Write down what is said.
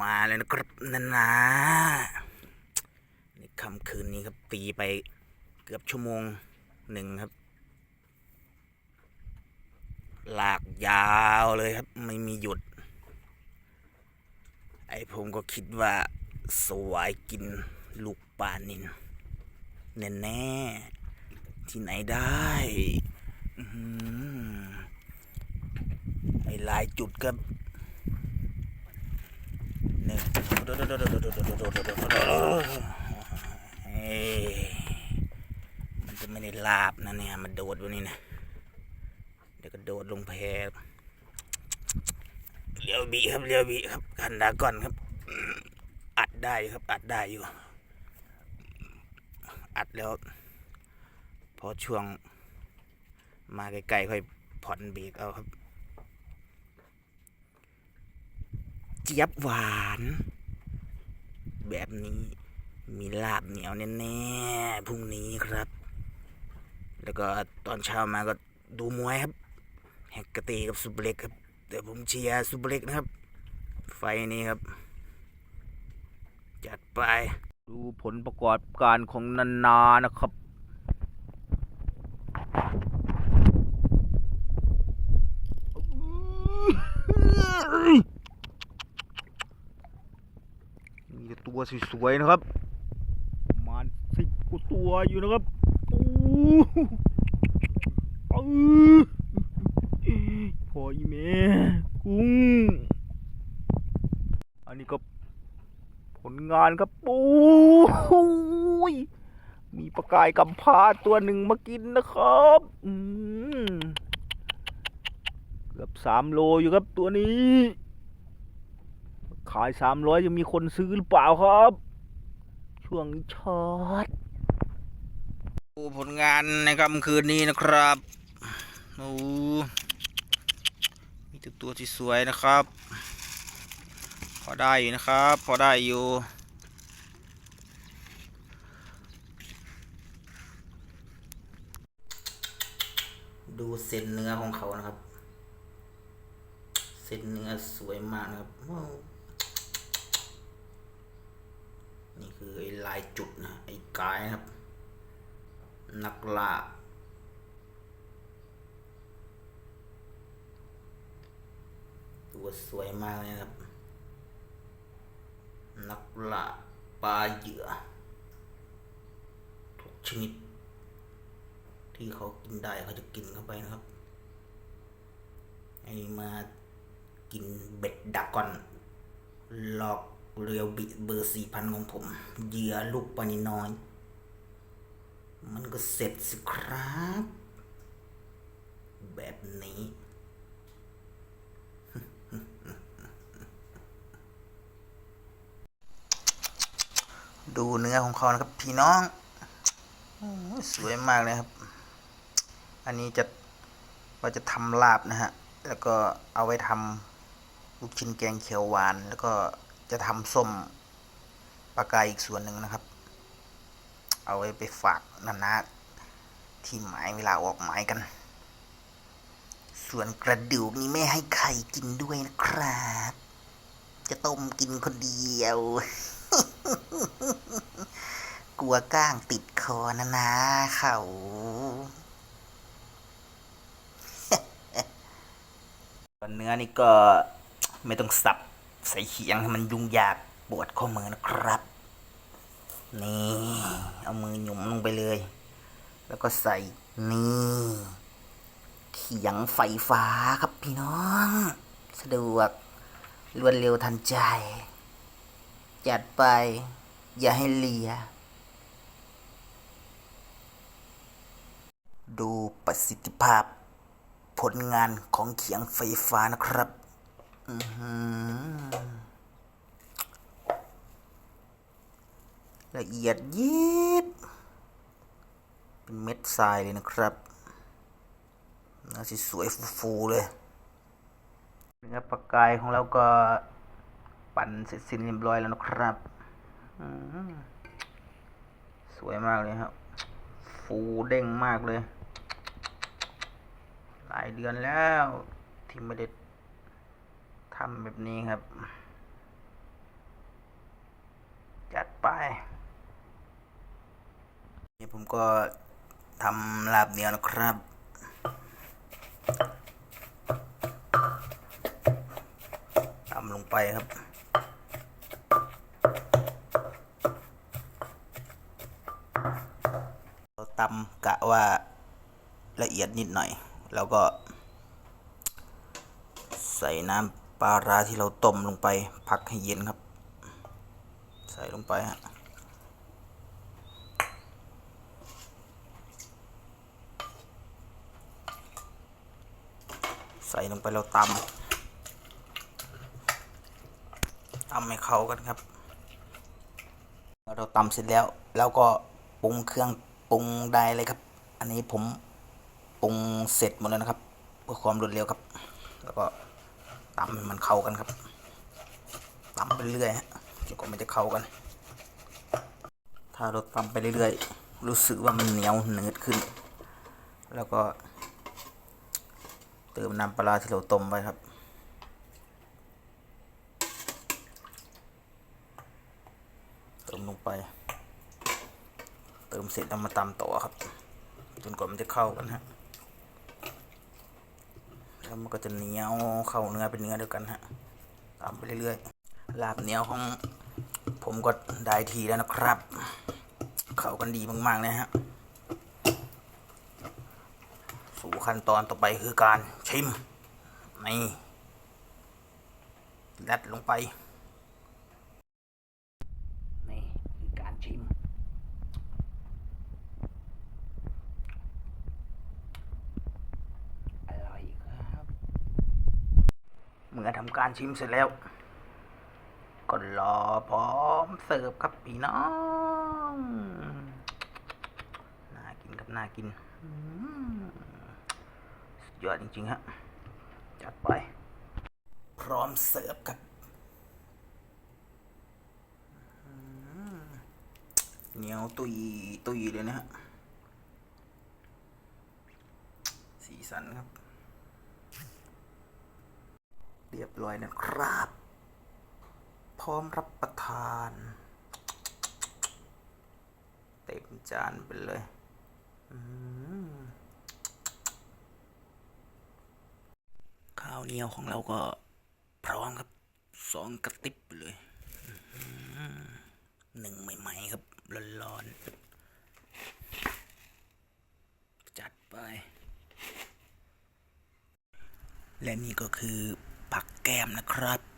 มาแล้วนะครับนันนะในค่ำคืนนี้ครับตีไปเกือบชั่วโมงหนึ่งครับ หลากยาวเลยครับ ไม่มีหยุด ไอผมก็คิดว่าสวายกินลูกปลานินแน่แน่ๆที่ไหนได้ไอหลายจุดครับ นึ่มันจะไม่ได้ลาบนะเนี่ยมันโดดวันนี้นะเดี๋ยวก็โดดลงแพเลี้ยวบีครับเลี้ยวบีครับกันดาก่อนครับ อัดได้ครับอัดได้อยู่ อัดแล้ว พอช่วง มาใกลๆค่อยผ่อนเบรกเอาครับ เจี๊ยบหวาน แบบนี้มีลาบเหนียวแน่ๆพรุ่งนี้ครับ แล้วก็ตอนเช้ามาก็ดูมวยครับ แฮกกะตีกับซูเปรเล็กครับเดี๋ยวผมเชียร์ซูเปรเล็กนะครับ ไฟนี้ครับ จัดไป ดูผลประกอบการของนานานะครับมีแตัวสวยๆนะครับประมาณสิบกว่าตัวอยู่นะครับโอ้อื้อพออีเมกุ้ง อันนี้ก็ผลงานครับปูยมีปลากายกำพาตัวหนึ่งมากินนะครับเกือบสามโลอยู่ครับตัวนี้ ขายสามร้อยจะมีคนซื้อหรือเปล่าครับ ช่วงนี้ช็อตดูผลงานในค่ำคืนนี้นะครับโอ้มีแต่ตัวที่สวยนะครับ พอได้อยู่นะครับ พอได้อยู่ดูเส้นเนื้อของเขานะครับ เส้นเนื้อสวยมากนะครับว้าวนี่ คือไอ้ลายจุดนะไอ้กายนะครับ นักล่าตัวสวยมากเลยครับ นักล่าปลาเหยื่อ ทุกชนิด ที่เขากินได้เขาจะกินเข้าไปนะครับไอ้มากินเบ็ดดักก่อนหลอก เรียวบิเบอร์สี่พันของผมเหยื่อลูกปานิน้อย มันก็เสร็จสิครับ แบบนี้ดูเนื้อของเขานะครับพี่น้อง สวยมากเลยครับ อันนี้จะว่าจะทำลาบนะฮะ แล้วก็เอาไว้ทำลูกชิ้นแกงเขียวหวาน แล้วก็ จะทำส้มปลากายอีกส่วนหนึ่งนะครับ เอาไว้ไปฝากนานาที่หมายเวลาออกหมายกัน ส่วนกระดูกนี้ไม่ให้ใครกินด้วยนะครับ จะต้มกินคนเดียว กลัวก้างติดคอนะนะเขาเนื้อนี่ก็ไม่ต้องสับ ใส่เขียงให้มันยุ่งยากปวดข้อมือนะครับ นี่ เอามือหยุมลงไปเลย แล้วก็ใส่นี่เขียงไฟฟ้าครับพี่น้อง สะดวกรวดเร็วทันใจ จัดไป อย่าให้เลีย ดูประสิทธิภาพ ผลงานของเขียงไฟฟ้านะครับ อื้อหือละเอียดยิบเป็นเม็ดทรายเลยนะครับน่าสิสวยฟูๆเลยเนื้อปลากายของเราก็ปั่นเสร็จสิ้นเรียบร้อยแล้วนะครับ สวยมากเลยครับ ฟูเด้งมากเลย หลายเดือนแล้วที่ไม่ได้ ทำแบบนี้ครับ จัดไปนี่ผมก็ทำลาบเหนียวนะครับตำลงไปครับตำกะว่าละเอียดนิดหน่อย แล้วก็ใส่น้ำ ปลาร้าที่เราต้มลงไปพักให้เย็นครับ ใส่ลงไปฮะใส่ลงไปแล้วตำตำให้เข้ากันครับ เราตำเสร็จแล้วแล้วก็ปรุงเครื่องปรุงได้เลยครับ อันนี้ผมปรุงเสร็จหมดแล้วนะครับเพื่อความรวดเร็วครับ แล้วก็ ตำให้มันเข้ากันครับตำไปเรื่อยฮะจนกว่ามันจะเข้ากัน ถ้าเราตำไปเรื่อยๆ รู้สึกว่ามันเหนียวหนืดขึ้น แล้วก็ เติมน้ำปลาร้าที่เราต้มไว้ครับเติมลงไป เติมเสร็จแล้วมาตำต่อครับ จนกว่ามันจะเข้ากันฮะ แล้วมันก็จะเหนียวเข้าเนื้อเป็นเนื้อเดียวกันฮะตามไปเรื่อยๆลาบเหนียวของผมก็ได้ทีแล้วนะครับ เข้ากันดีมากๆเลยฮะสู่ขั้นตอนต่อไปคือการชิมนี่ยัดลงไป นี่คือการชิม อร่อยครับ เมื่อทำการชิมเสร็จแล้ว ก็รอพร้อมเสิร์ฟครับพี่น้อง น่ากินครับน่ากินสุดยอดจริงๆฮะจัดไป พร้อมเสิร์ฟครับเหนียวตุยตุยเลยนะฮะสีสันครับ เรียบร้อยนะครับ พร้อมรับประทาน เต็มจานไปเลยข้าวเหนียวของเราก็พร้อมครับสองกระติบเลยหนึ่งใหม่ๆครับร้อนๆจัดไป และนี่ก็คือ แก้มนะครับ